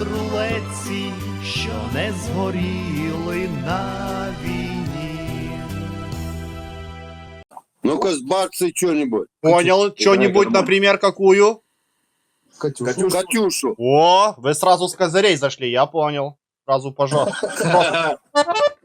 рулетці, що не згоріли на війні. Ну-ка, сбарцы что-нибудь. Понял, что-нибудь, например, какую? Катюшу. Катюшу. О, вы сразу с козырей зашли, я понял. Сразу, пожалуйста.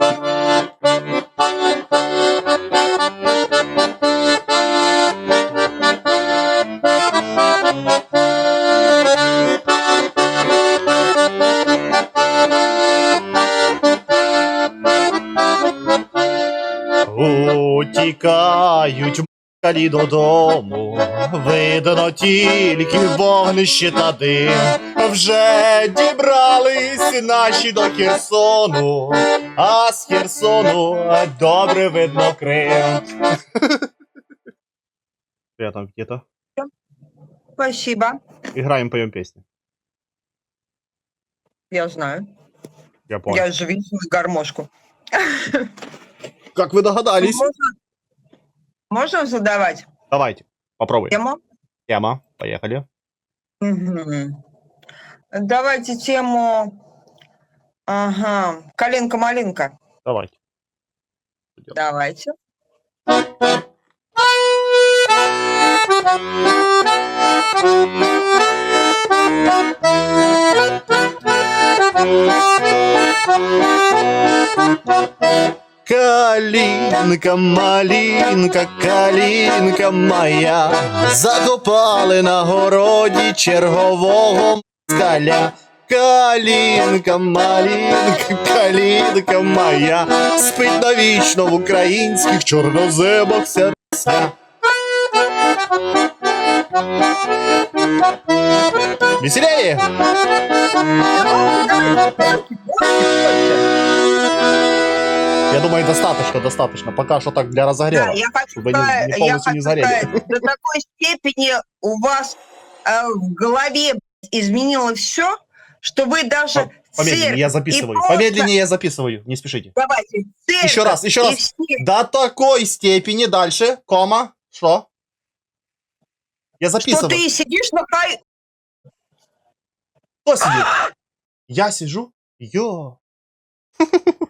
Утікають москалі додому, видно тільки вогнище та дим. Вже дібрались наші до Херсону, а з Херсону добре видно Крим. Я там где-то. Спасибо. Играем, поем песни. Я знаю. Я понял. Я же вижу гармошку. Как вы догадались? Можно, можно задавать Давайте, попробуем. тему? Тема, поехали. Мгм. Давайте тему... Ага. Калинка-малинка. Давайте. Давайте. Калинка, малинка, калинка моя, закопали на городі чергового москаля. Калинка, малинка, калинка моя, спить навічно в українських чорноземах весня. Веселее! Я думаю, достаточно, достаточно. Пока что так для разогрева. Да, я хочу, чтобы сказать- не я полностью хочу не сгорели. сказать, до такой степени у вас э, в голове изменилось все, что вы даже По- Помедленнее, я записываю. просто- Помедленнее я записываю. Не спешите. Давайте, Еще раз, еще раз. все До такой степени дальше, кома, что? Я Что записываю. ты сидишь на хай... Кто сидит? Я сижу? Йо.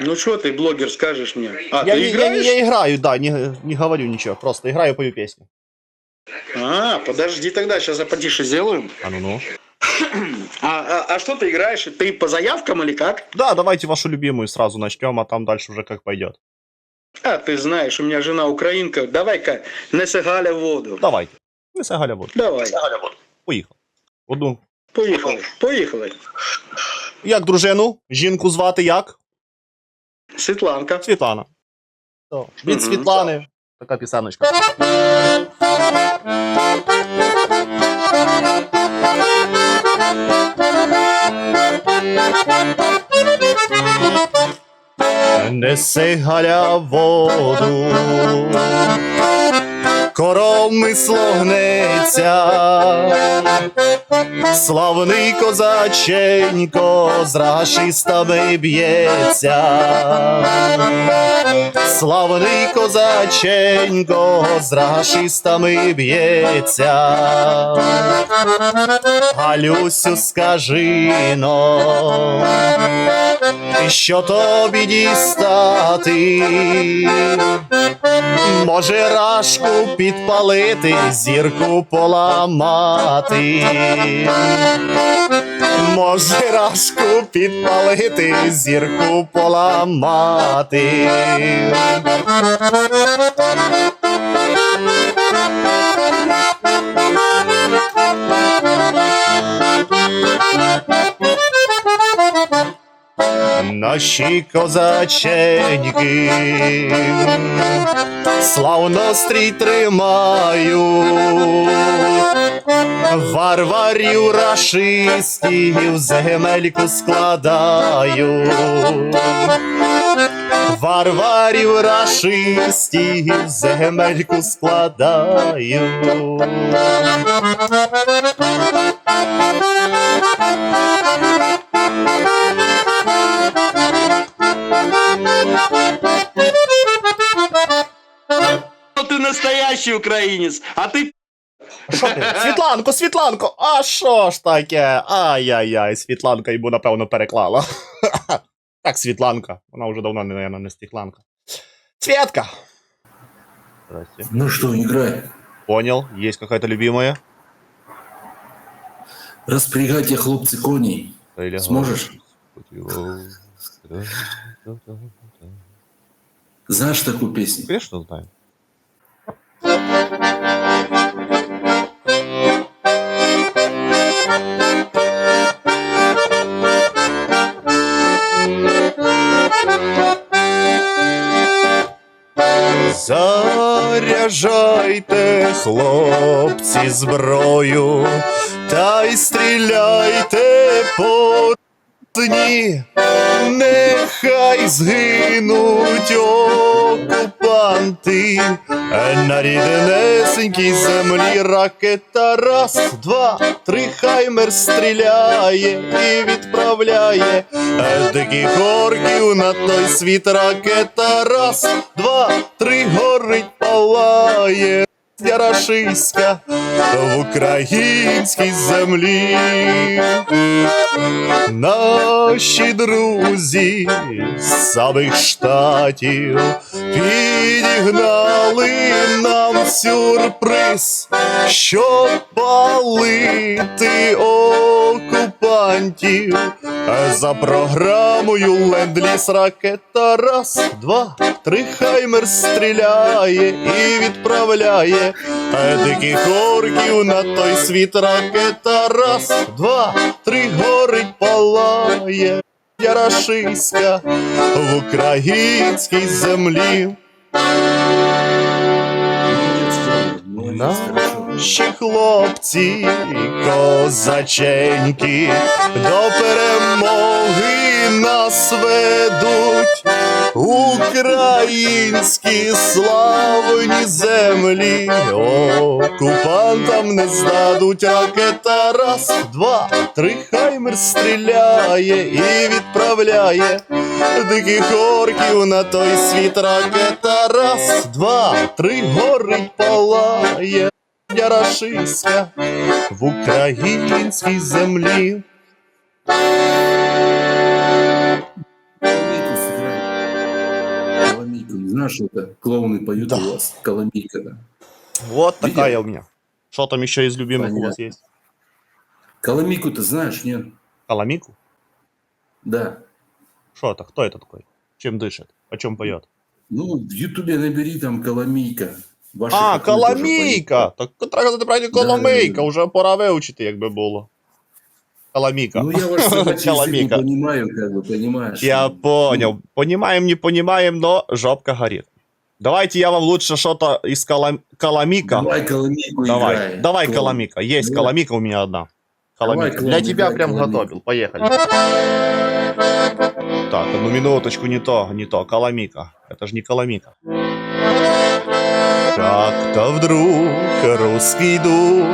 Ну что ты, блогер, скажешь мне? А, я, ты не- я, играешь? не- я играю, да, не, не говорю ничего. Просто играю, пою песню. А, подожди тогда, сейчас я потише сделаю. А ну ну. А, а, а что ты играешь? Ты по заявкам или как? Да, давайте вашу любимую сразу начнем, а там дальше уже как пойдет. А, ты знаешь, у меня жена украинка. Давай-ка, неси Галя воду. Давайте. Неси Галя воду. Давай. Поїхав. Одну. Поїхали, поїхали. Як дружину? Жінку звати як? Світланка. Світлана. То, Від Мгм. Світлани. Така пісеночка. Неси Галя воду, коромисло гнеться, славний козаченько з рашистами б'ється. Славний козаченько з рашистами б'ється. Галюсю, скажи но, що тобі дістати? Може рашку підпалити, зірку поламати. Може рашку підпалити, зірку поламати. Наші козаченьки славно стрій тримають, варварів рашистів земельку складаю. Варварів рашистів земельку складаю. Ну ты настоящий украинец, а ты Що ти? Світланко, Світланко! А що ж таке? Ай-яй-яй, Світланка йому, напевно, переклала. Так, Світланка. Вона вже давно, наверное, не Світланка. Светка! Здрасте. Ну что, играй. Понял, есть какая-то любимая? Распрягайте, хлопцы, коней. Или- Сможешь? Знаешь такую песню? Конечно, знаю. Заряджайте, хлопці, зброю, та й стріляйте по дні, нехай згинуть окупанти на ріднесенькій землі ракета раз, два, три, хаймер стріляє і відправляє диких орків на той світ ракета раз, два, три, горить палає. Ярашиська в українській землі. Наші друзі з самих штатів підігнали нам сюрприз, щоб палити окупантів. За програмою ленд-ліз ракета раз, два, три хаймер стріляє і відправляє диких орків на той світ ракета раз, два, три горить палає. Ярашиська в українській землі. Молодец, хорошо. Наші хлопці, козаченьки, до перемоги нас ведуть. Українські славні землі окупантам не здадуть ракета раз, два, три хаймер стріляє і відправляє диких орків на той світ ракета раз, два, три горить палає. Ярашиська в українській землі. Коломейку сыграй. Коломейку. Не знаешь, что это клоуны поют Да. у вас? Коломейка, да. Вот Видел? такая у меня. Что там еще из любимых у вас Понятно. есть? Коломейку ты знаешь, нет? Коломику? Да. Что это? Кто это такой? Чем дышит? О чем поет? Ну, в Ютубе набери там Коломейка. Ваши А, Коломійка! Так треба казати правильно Да, Коломийка, да, да. уже пора вивчити, якби було. Коломіка. поют. Ну, я ваш собачий Коломейка. понимаю, как бы, понимаешь? Я Ну, понял. Понимаем, не понимаем, но жопка горит. Давайте я вам лучше что-то из колом... Коломика. Давай Коломейку Давай, играй. давай Клоун. Коломика. Есть Давай. Коломика у меня одна. Давай, Коломика. клоун, Для тебя играй прям Коломику. готовил. Поехали. Так, одну минуточку, не то, не то. Коломика. Это же не Коломика. Как-то вдруг русский дух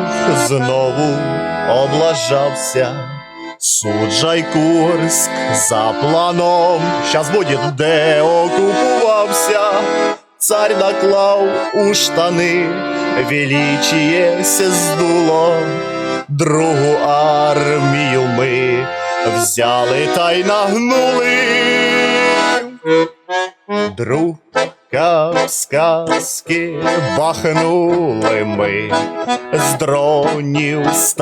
знову облажався. Суджай Курск за планом. Щас буде де окупувався. Царь наклав у штани, величієся здуло. Другу армію ми взяли та й нагнули. Друг як сказки бахнули ми, з дронів, з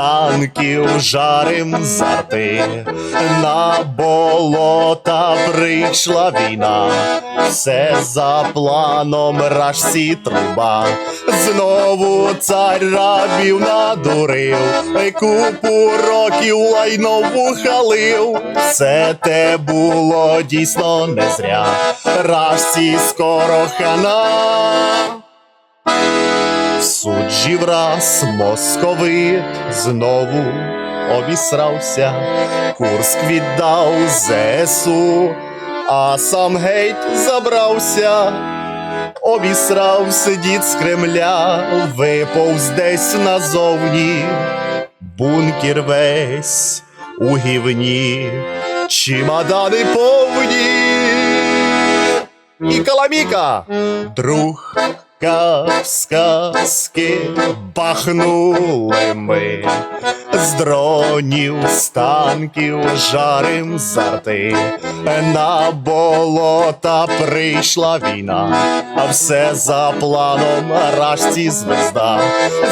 жарим зарти, на болота прийшла війна, все за планом рашсі труба, знову цар рабів надурив, купу років лайно вухалив, все те було дійсно не зря, рашці скоро хана. В суджі враз московит знову обісрався, Курск віддав ЗСУ, а сам геть забрався. Обісрався дід з Кремля, виповз десь назовні, бункер весь у гівні, чемодани повні. І Коломіка, друг сказки бахнули ми, з дронів, з танків, жарим зарти, на болота прийшла війна, а все за планом рашці звезда.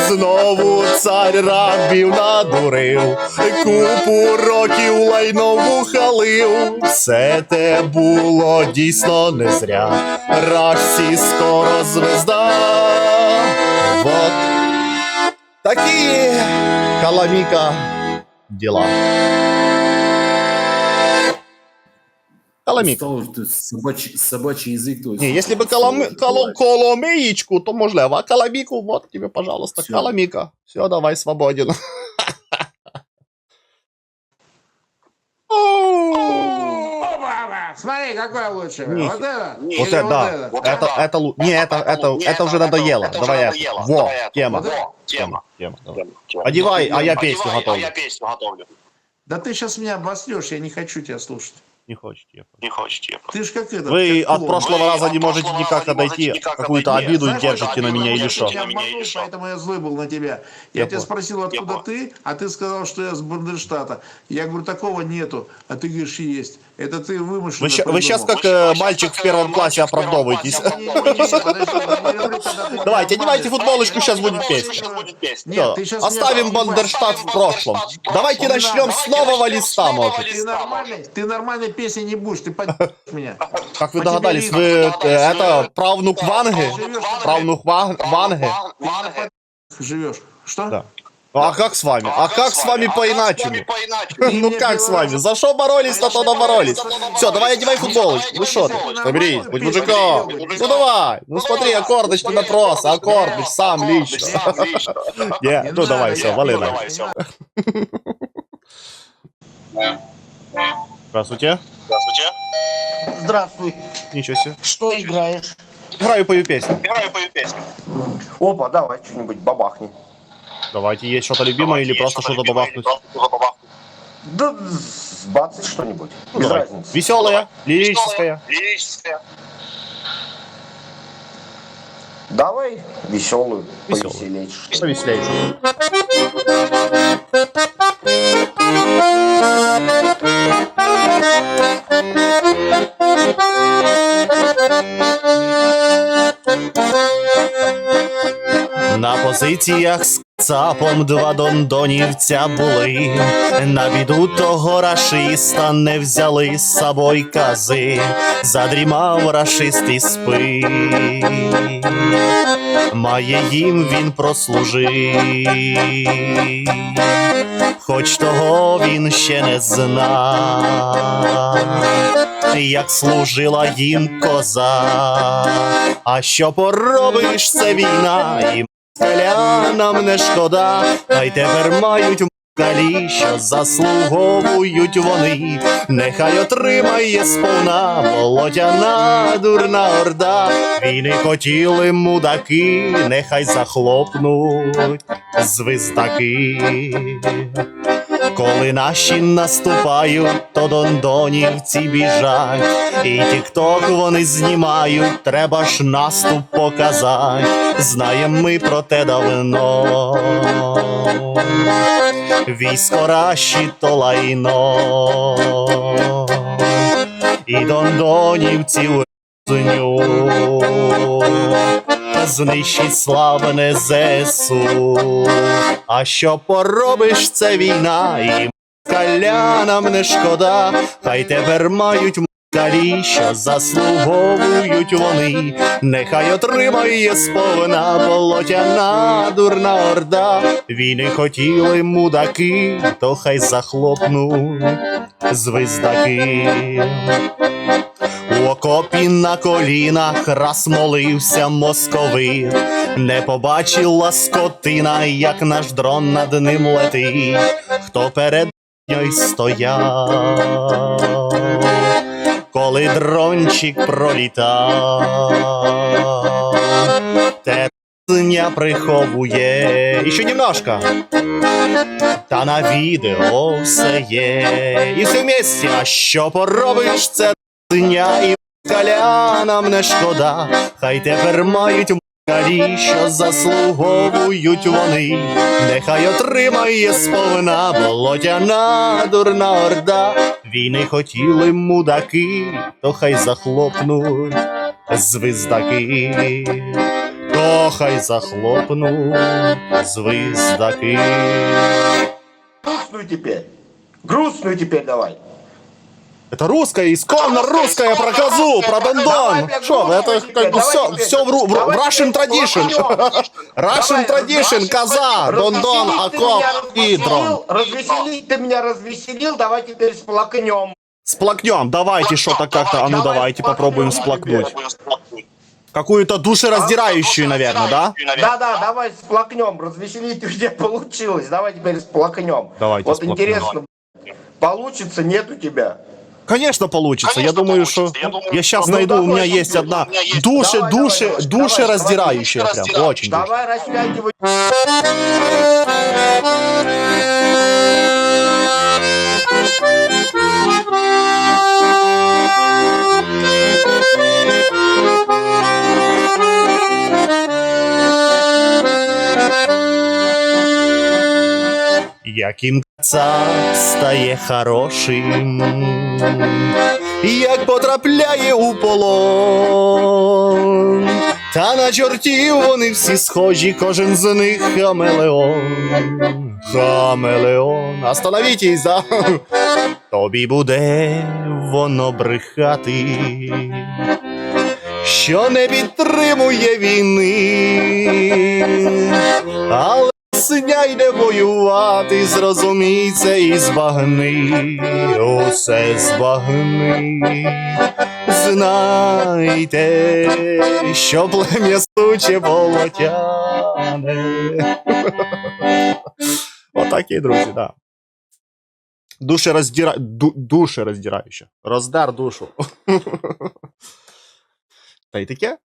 Знову цар рабів надурив, купу років лайно вухалив. Все те було дійсно не зря. Рашці скоро звезда. Вот такі каламіка діла. Каламіка. Стало, что собачий, собачий язык. То есть, Не, если бы коломи, коло, коломеечку, то можливо. А каламику, вот тебе, пожалуйста, Всё. каламика. Все, давай, свободен. Смотри, какое лучше. Не. Вот это? Вот Или это, да. это? Это, это, лу- не, это, это, это уже надоело. Давай это. Во, тема. Вот это? Тема, тема. Одевай, а я песню готовлю. я песню готовлю. Да ты сейчас меня обоснешь, я не хочу тебя слушать. Не хочешь, я Не хочешь, я Ты ж как это. Вы как от прошлого Вы раза не можете никак не отойти, какую-то обиду Знаешь, держите на меня или что? Я обманул, поэтому я злой был на тебя. Я, Я тебя спросил, откуда понял. ты, а ты сказал, что я с Бандерштата. Я говорю, такого нету. А ты говоришь, есть. Это ты вымышленно Вы, щ- вы сейчас как э, мальчик в первом классе оправдовываетесь. Давайте, одевайте футболочку, сейчас будет песня. Да. Оставим Бандерштадт в прошлом. Давайте начнем с нового листа, может. Ты нормальной, песни не будешь, ты меня. Как вы догадались, вы э, это правнук Ванги? Правнук Ва- Ванги? Живешь. Что? Да. А как с вами? А как с вами А как с по-иначему? вами по-иначему? Ну мне как с вами? За что боролись, за А то я доборолись. боролись, за то Все, давай одевай футболочку. Ну что ты? Соберись, будь мужиком. Ну давай, ну смотри, аккордочки на трос, аккордыч сам лично. Не, ну давай, все, вали ну, на. Здравствуйте. Здравствуйте. Здравствуй. Ничего себе. Что играешь? Играю пою песню. Играю пою песню. Опа, давай что-нибудь бабахни. Давайте, есть что-то любимое или Давайте, или просто что-то добавкнуть. Да бацать что-нибудь. Ну, Без давай. разницы. Веселая, лирическая. Лирическая. Давай веселую, Весёлую. повеселей. Повеселее. На позиціях з цапом два дондонівця були. На біду того рашиста не взяли з собою кази, задрімав рашист і спить. Має їм він прослужив, хоч того він ще не знав, як служила їм коза. А що поробиш, це війна, селянам не шкода, та й тепер мають Калі, що заслуговують вони, нехай отримає сповна молодяна, дурна орда. Війни хотіли мудаки, нехай захлопнуть звиздаки. Коли наші наступають, то дондонівці біжать, і тік-ток вони знімають, треба ж наступ показать, знаєм ми про те давно. Військо раші то лайно, і дондонівців зню. Знищить славне ЗСУ. А що поробиш, це війна, і калянам не шкода, хай тепер мають москалі, що заслуговують вони, нехай отримає сповна болотяна дурна орда. Війни хотіли мудаки, то хай захлопнуть звиздаки. Окопі на колінах раз молився московит, не побачила скотина, як наш дрон над ним летить, хто перед ньою стояв, коли дрончик пролітав, терзня приховує. І ще немножко. Та на відео все є. І все а що поробиш, це дня і калянам не шкода, хай тепер мають москалі, що заслуговують вони, нехай отримає сповна болотяна дурна орда. Війни хотіли мудаки, то хай захлопнуть звіздаки, то хай захлопнуть звіздаки. Грустную теперь. Грустную теперь давай. Это русская, исконно русская про козу, про блядь, Что, это как бы все, все в, ру- в, Russian tradition. Russian tradition, коза. Дондон, окоп и дрон. развеселил, Развеселить ты меня развеселил, давай теперь сплакнем. Сплакнем, давайте что-то как-то, а ну Давай, давайте попробуем сплакнуть. Какую-то душераздирающую, наверное, да? Да-да, давай сплакнем, развеселить у тебя получилось, давай теперь сплакнем. Давайте Вот сплакнем. интересно, получится, нет у тебя. Конечно получится. Я Конечно, думаю, что. Я думаю, я сейчас найду. У меня давай, есть одна у давай, души, давай, души, давай, раздирающая душераздирающая давай, прям, очень. Давай. Яким кацап стає хорошим, як потрапляє у полон, та на чортів вони всі схожі, кожен з них хамелеон. Хамелеон. Остановітесь, да? Тобі буде воно брехати, що не підтримує війни, але Синя йде воювати, зрозумій це і збагни, усе збагни. Знайте, що плем'я суче болотяне. Отакі, друзі, да. Душе роздіра... Ду... Душе роздираюче. Роздар душу. Та й таке?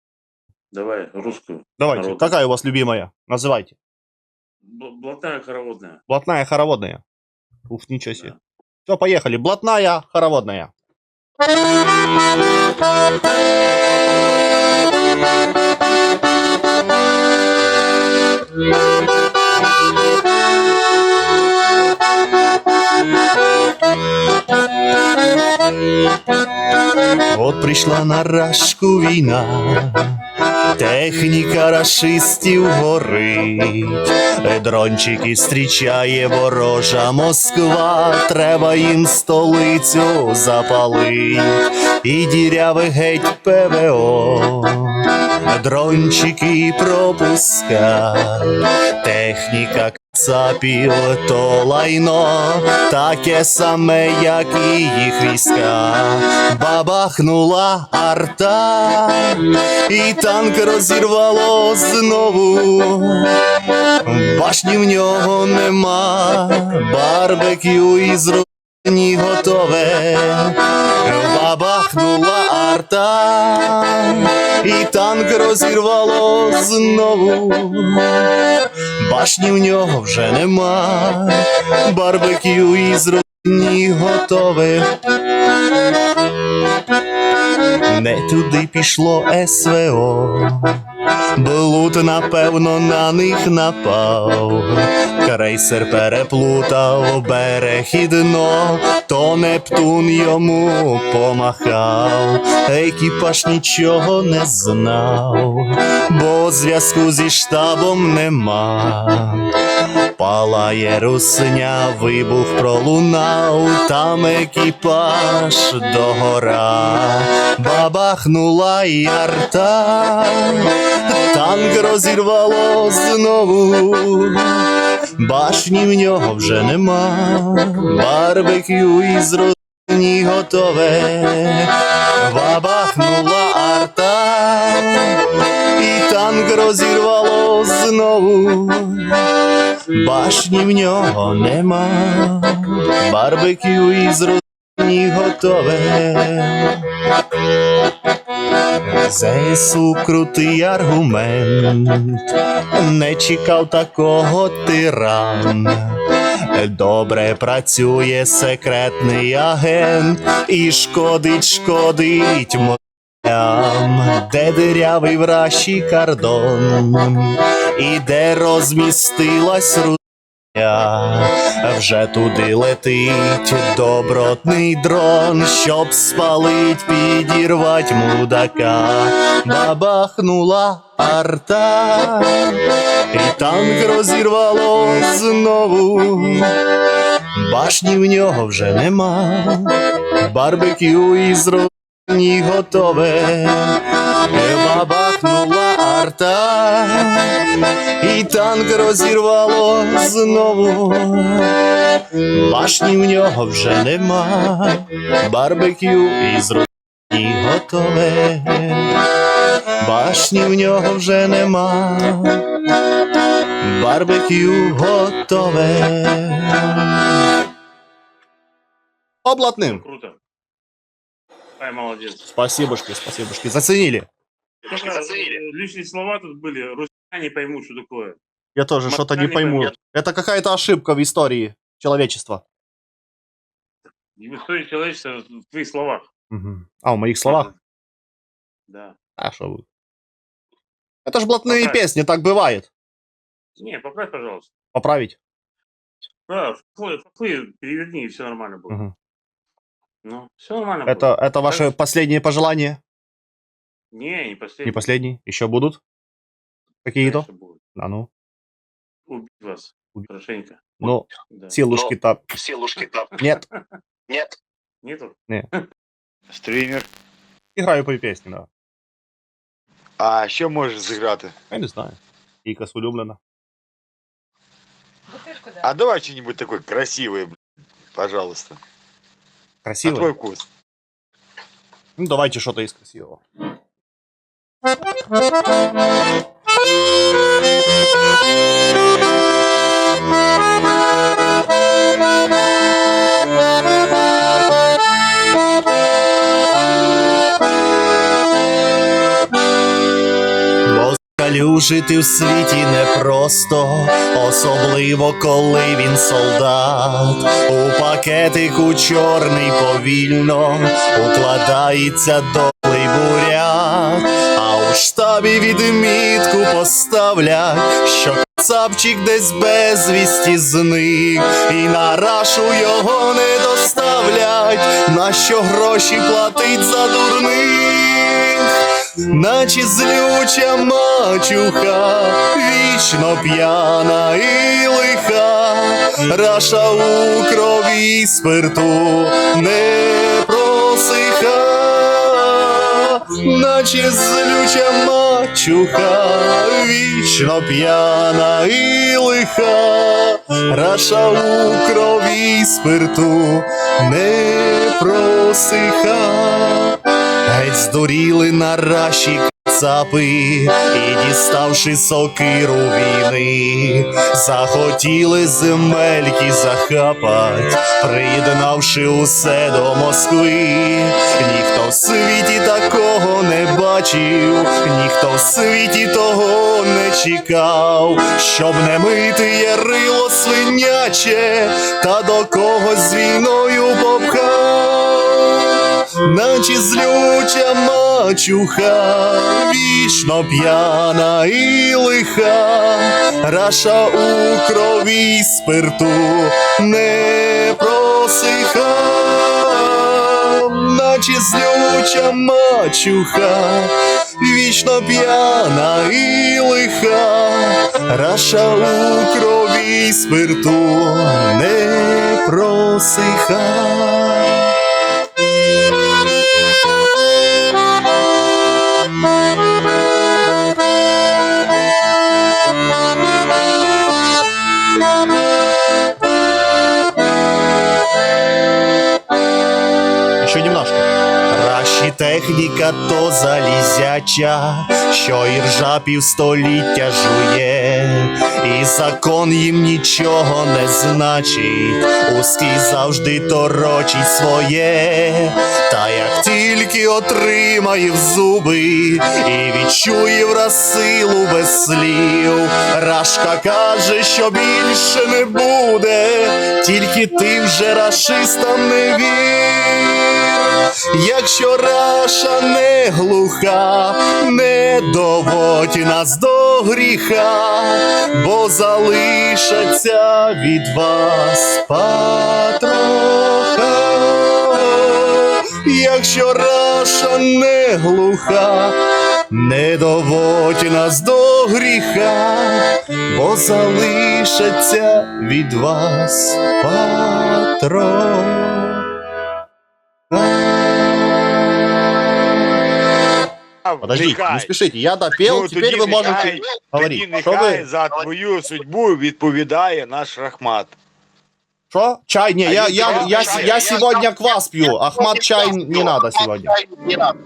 Давай, русскую. Давайте, Народную. какая у вас любимая? Называйте. Блатная хороводная. Блатная хороводная. Уф, ничего себе. Все, поехали. Блатная хороводная. От прийшла на рашку війна, техніка рашистів горить, дрончики зустрічає ворожа Москва, треба їм столицю запалить, і діряве геть ПВО, дрончики пропускай, техніка Цапів то лайно, таке саме, як і їх війська. Бабахнула арта, і танк розірвало знову. Башні в нього нема, барбекю із руні готове. Бабахнула арта, і танк розірвало знову. Башні в нього вже нема, барбекю із руні готове. Не туди пішло СВО, Блуд, напевно, на них напав. Крейсер переплутав берег то Нептун йому помахав, екіпаж нічого не знав, бо зв'язку зі штабом нема. Палає русня, вибух пролунав, там екіпаж догора, бабахнула ярта, танк розірвало знову, башні в нього вже нема, барбекю із родині готове, бабахнула арта, і танк розірвало знову. Башні в нього нема, барбекю із родині готове. ЗСУ крутий аргумент, не чекав такого тиран. Добре працює секретний агент і шкодить, шкодить Там, де дирявий вращий кордон, і де розмістилась Русня, вже туди летить добротний дрон, щоб спалить, підірвать мудака, бабахнула арта, і танк розірвало знову. Башні в нього вже нема, барбекю із родні готове, бабахнула арта, і танк розірвало знову. Башні в нього вже нема, барбекю із родні готове, башні в нього вже нема, барбекю готове. Облатным. Круто. Ай, молодец. Спасибошки, спасибошки. Заценили. Э, лишние слова тут были. Русские не поймут, что такое. Я тоже что-то не не пойму. поймет. Это какая-то ошибка в истории человечества. И в истории человечества в твоих словах. Мгм. А, в моих словах? Да. А, что вы? Это ж блатные Поправь. песни, так бывает. Не, поправь, пожалуйста. Поправить. Да, флы, переверни, и все нормально будет. Мгм. Ну, все нормально Это, будет. это ваши последние пожелания? Не, не последний. Не последние? Еще будут? Какие-то? Дальше будет. А ну. Убить вас. Убить. Хорошенько. Ну, Да. силушки-то. Силушки там. Нет, Нет. Нету? Стрімер. играю по песни, да. А що можеш зіграти? Я не знаю. Икас улюблена. А давай что-нибудь такой красивый, блин, пожалуйста. На Красиво. твой вкус. Ну, давайте что-то из красивого. Жити в світі непросто, особливо коли він солдат. У пакетику чорний повільно укладається доблий буряк, а у відмітку поставлять, що кацапчик десь безвісті зник, і на рашу його не доставлять, на що гроші платить за дурних. Наче злюча мачуха, вічно п'яна і лиха, раша у крові спирту не наче злюча мачуха, вічно п'яна і лиха, раша у крові спирту не просиха. Геть здуріли на раші кацапи, і діставши сокиру війни, захотіли земельки захапать, приєднавши усе до Москви. Ніхто в світі такого не бачив, ніхто в світі того не чекав, щоб не мити ярило свиняче, та до когось з війною попхав наче злюча мачуха, вічно п'яна і лиха, раша у крові спирту не просиха, наче злюча мачуха, вічно п'яна і лиха, раша у крові спирту не просиха. Кращі то залізяча, що і ржа півстоліття жує, і закон їм нічого не значить, узкий завжди торочить своє, та як тільки отримає в зуби і відчує враз силу без слів, Рашка каже, що більше не буде, тільки ти вже рашистам не вір. Якщо раша не глуха, не доводь нас до гріха, бо залишаться від вас патроха. Якщо раша не глуха, не доводь нас до гріха, бо залишаться від вас патроха. Подождите, не спешите, я допел, Ну, теперь тоді вы можете нехай- говорить. Тоді Що нехай ви? за твою судьбу відповідає наш Рахмат. Что? Чай? Не, А я, я- я, я, я- с- я- я сегодня квас пью. Ахмат чай не надо сегодня. Не надо.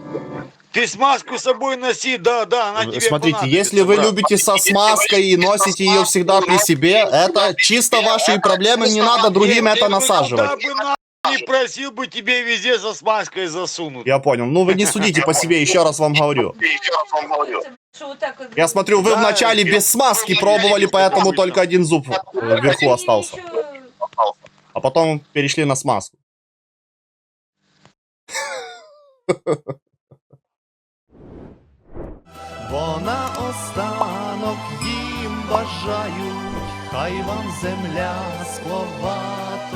Ты смазку с собой носи, да, да, она тебе Смотрите, понадобится, если вы брат. любите со смазкой и носите ее всегда при себе, это чисто ваши проблемы, не надо другим Нет, это ты бы насаживать. Не просил бы тебе везде со смазкой засунуть. Я понял. Ну вы не судите по себе, еще раз вам говорю. Я смотрю, вы вначале без смазки пробовали, поэтому только один зуб вверху остался. А потом перешли на смазку. Бо на останок їм бажають, хай вам земля скловатою